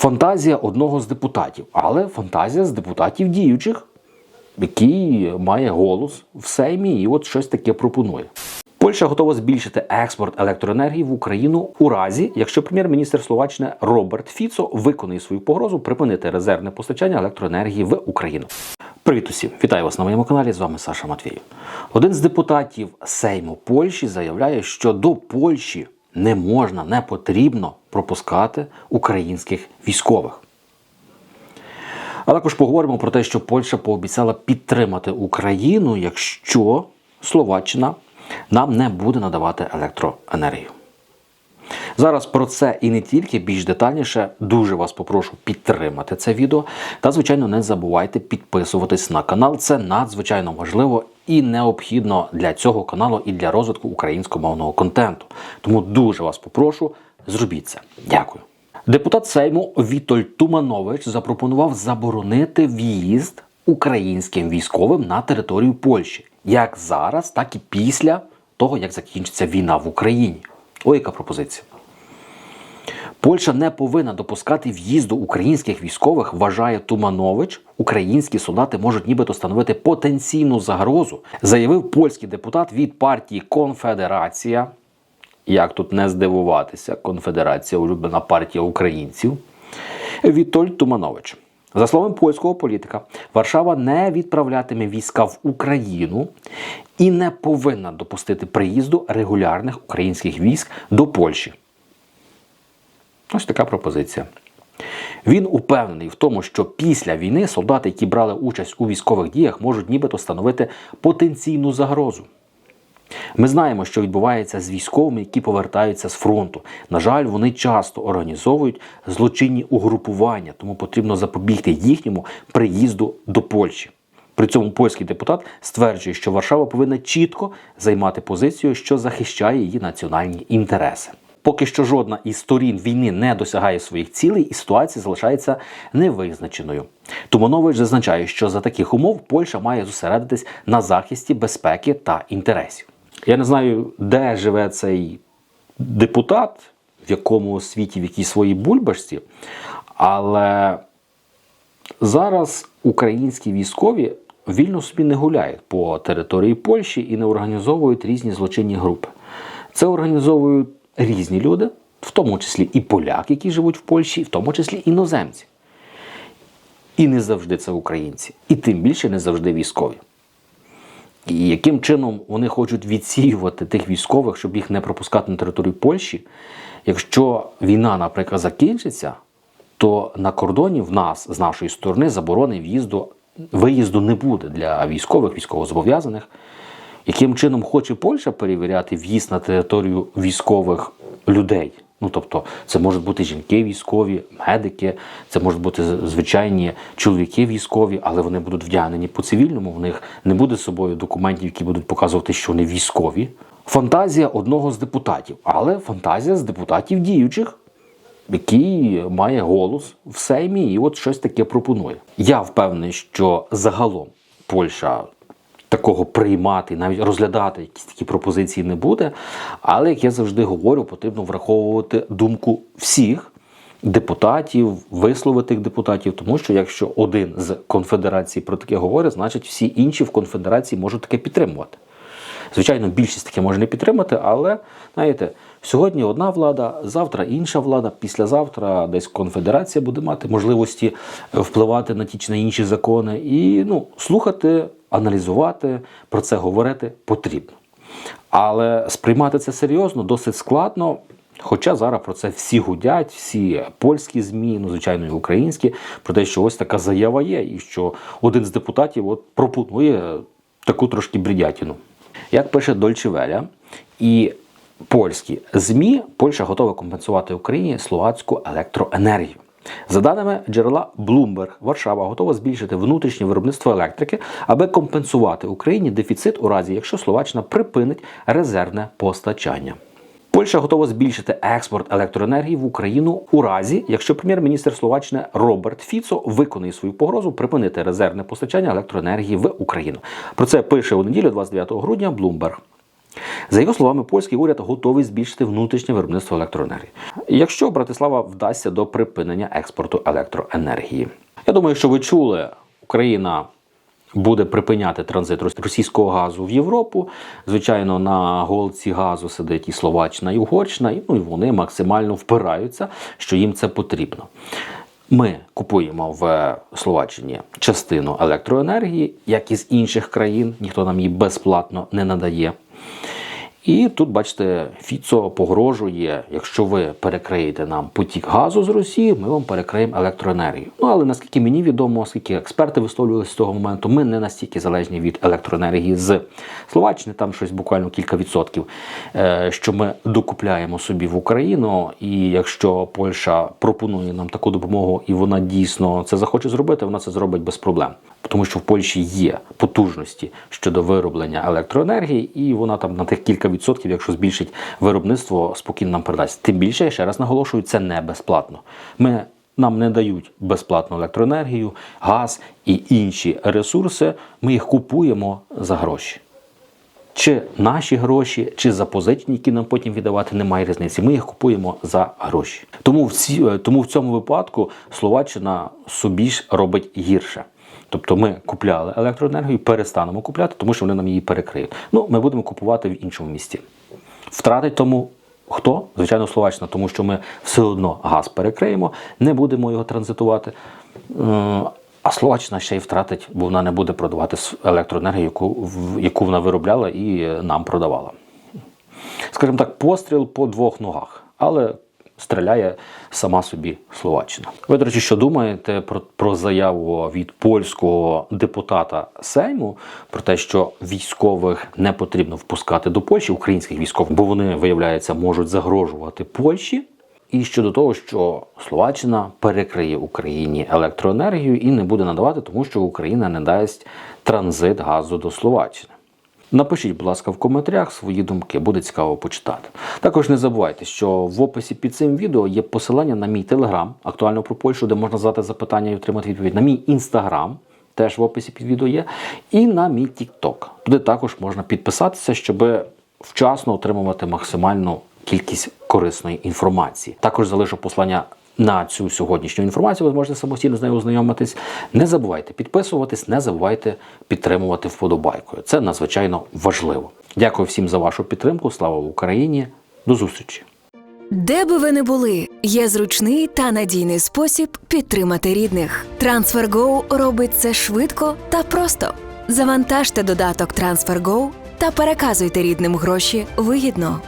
Фантазія одного з депутатів, але фантазія з депутатів діючих, який має голос в Сеймі і от щось таке пропонує. Польща готова збільшити експорт електроенергії в Україну у разі, якщо прем'єр-міністр Словаччини Роберт Фіцо виконає свою погрозу припинити резервне постачання електроенергії в Україну. Привіт усім! Вітаю вас на моєму каналі. З вами Саша Матвіїв. Один з депутатів Сейму Польщі заявляє, що до Польщі не можна, не потрібно пропускати українських військових. А також поговоримо про те, що Польща пообіцяла підтримати Україну, якщо Словаччина нам не буде надавати електроенергію. Зараз про це і не тільки більш детальніше. Дуже вас попрошу підтримати це відео. Та, звичайно, не забувайте підписуватись на канал. Це надзвичайно важливо і необхідно для цього каналу і для розвитку українськомовного контенту. Тому дуже вас попрошу, зробіть це. Дякую. Депутат Сейму Вітоль Туманович запропонував заборонити в'їзд українським військовим на територію Польщі, як зараз, так і після того, як закінчиться війна в Україні. Ой, яка пропозиція. Польща не повинна допускати в'їзду українських військових, вважає Туманович. Українські солдати можуть нібито становити потенційну загрозу, заявив польський депутат від партії Конфедерація. Як тут не здивуватися, Конфедерація улюблена партія українців. Вітоль Туманович. За словами польського політика, Варшава не відправлятиме війська в Україну і не повинна допустити приїзду регулярних українських військ до Польщі. Ось така пропозиція. Він упевнений в тому, що після війни солдати, які брали участь у військових діях, можуть нібито становити потенційну загрозу. Ми знаємо, що відбувається з військовими, які повертаються з фронту. На жаль, вони часто організовують злочинні угрупування, тому потрібно запобігти їхньому приїзду до Польщі. При цьому польський депутат стверджує, що Варшава повинна чітко займати позицію, що захищає її національні інтереси. Поки що жодна із сторін війни не досягає своїх цілей, і ситуація залишається невизначеною. Туманович зазначає, що за таких умов Польща має зосередитись на захисті безпеки та інтересів. Я не знаю, де живе цей депутат, в якому світі, в якій своїй бульбашці, але зараз українські військові вільно собі не гуляють по території Польщі і не організовують різні злочинні групи. Це організовують різні люди, в тому числі і поляки, які живуть в Польщі, в тому числі іноземці. І не завжди це українці, і тим більше не завжди військові. І яким чином вони хочуть відсіювати тих військових, щоб їх не пропускати на територію Польщі? Якщо війна, наприклад, закінчиться, то на кордоні в нас з нашої сторони заборони в'їзду виїзду не буде для військових, військовозобов'язаних. Яким чином хоче Польща перевіряти в'їзд на територію військових людей? Ну тобто, це можуть бути жінки військові, медики, це можуть бути звичайні чоловіки військові, але вони будуть вдягнені по цивільному. В них не буде з собою документів, які будуть показувати, що вони військові. Фантазія одного з депутатів, але фантазія з депутатів діючих, який має голос в Сеймі, і от щось таке пропонує. Я впевнений, що загалом Польща такого приймати, навіть розглядати якісь такі пропозиції не буде. Але як я завжди говорю, потрібно враховувати думку всіх депутатів, висловитих депутатів, тому що якщо один з конфедерації про таке говорить, значить всі інші в конфедерації можуть таке підтримувати. Звичайно, більшість таке може не підтримати, але знаєте, сьогодні одна влада, завтра інша влада, післязавтра десь конфедерація буде мати можливості впливати на ті чи на інші закони і ну, слухати, аналізувати, про це говорити потрібно. Але сприймати це серйозно досить складно. Хоча зараз про це всі гудять, всі польські ЗМІ, ну звичайно, і українські, про те, що ось така заява є, і що один з депутатів от пропонує таку трошки бредятину. Як пише Дольчевеля і польські ЗМІ, Польща готова компенсувати Україні словацьку електроенергію. За даними джерела Bloomberg, Варшава готова збільшити внутрішнє виробництво електрики, аби компенсувати Україні дефіцит у разі, якщо Словаччина припинить резервне постачання. Польща готова збільшити експорт електроенергії в Україну у разі, якщо прем'єр-міністр Словаччини Роберт Фіцо виконає свою погрозу припинити резервне постачання електроенергії в Україну. Про це пише у неділю, 29 грудня, Bloomberg. За його словами, польський уряд готовий збільшити внутрішнє виробництво електроенергії, якщо Братислава вдасться до припинення експорту електроенергії. Я думаю, що ви чули, Україна буде припиняти транзит російського газу в Європу. Звичайно, на голці газу сидить і Словаччина, і Угорщина, і ну і вони максимально впираються, що їм це потрібно. Ми купуємо в Словаччині частину електроенергії, як і з інших країн, ніхто нам її безплатно не надає. І тут, бачите, Фіцо погрожує, якщо ви перекриєте нам потік газу з Росії, ми вам перекриємо електроенергію. Ну але наскільки мені відомо, оскільки експерти висловлювалися з того моменту, ми не настільки залежні від електроенергії з Словаччини, там щось буквально кілька відсотків, е, що ми докупляємо собі в Україну. І якщо Польща пропонує нам таку допомогу, і вона дійсно це захоче зробити, вона це зробить без проблем. Тому що в Польщі є потужності щодо вироблення електроенергії, і вона там на тих кілька відсотків, якщо збільшить виробництво, спокійно нам передасть. Тим більше, я ще раз наголошую, це не безплатно. Ми нам не дають безплатну електроенергію, газ і інші ресурси. Ми їх купуємо за гроші. Чи наші гроші, чи запозичені, які нам потім віддавати, немає різниці. Ми їх купуємо за гроші. Тому в ці, е, тому в цьому випадку Словаччина собі ж робить гірше. Тобто ми купляли електроенергію, перестанемо купляти, тому що вони нам її перекриють. Ну, ми будемо купувати в іншому місті. Втратить тому хто? Звичайно, Словаччина, тому що ми все одно газ перекриємо, не будемо його транзитувати. Е, А Словаччина ще й втратить, бо вона не буде продавати електроенергію, яку, яку вона виробляла і е, нам продавала. Скажімо так, постріл по двох ногах, але стріляє сама собі Словаччина. Ви, до речі, що думаєте про, про заяву від польського депутата Сейму про те, що військових не потрібно впускати до Польщі, українських військових, бо вони, виявляється, можуть загрожувати Польщі. І щодо того, що Словаччина перекриє Україні електроенергію і не буде надавати, тому що Україна не дасть транзит газу до Словаччини. Напишіть, будь ласка, в коментарях свої думки, буде цікаво почитати. Також не забувайте, що в описі під цим відео є посилання на мій телеграм, актуально про Польщу, де можна задати запитання і отримати відповідь. На мій інстаграм, теж в описі під відео є, і на мій Тікток. Туди також можна підписатися, щоб вчасно отримувати максимальну кількість корисної інформації. Також залишу послання на цю сьогоднішню інформацію. Ви зможете самостійно з нею ознайомитись. Не забувайте підписуватись, не забувайте підтримувати вподобайкою. Це надзвичайно важливо. Дякую всім за вашу підтримку. Слава Україні! До зустрічі! Де би ви не були, є зручний та надійний спосіб підтримати рідних. TransferGo робить це швидко та просто. Завантажте додаток TransferGo та переказуйте рідним гроші вигідно.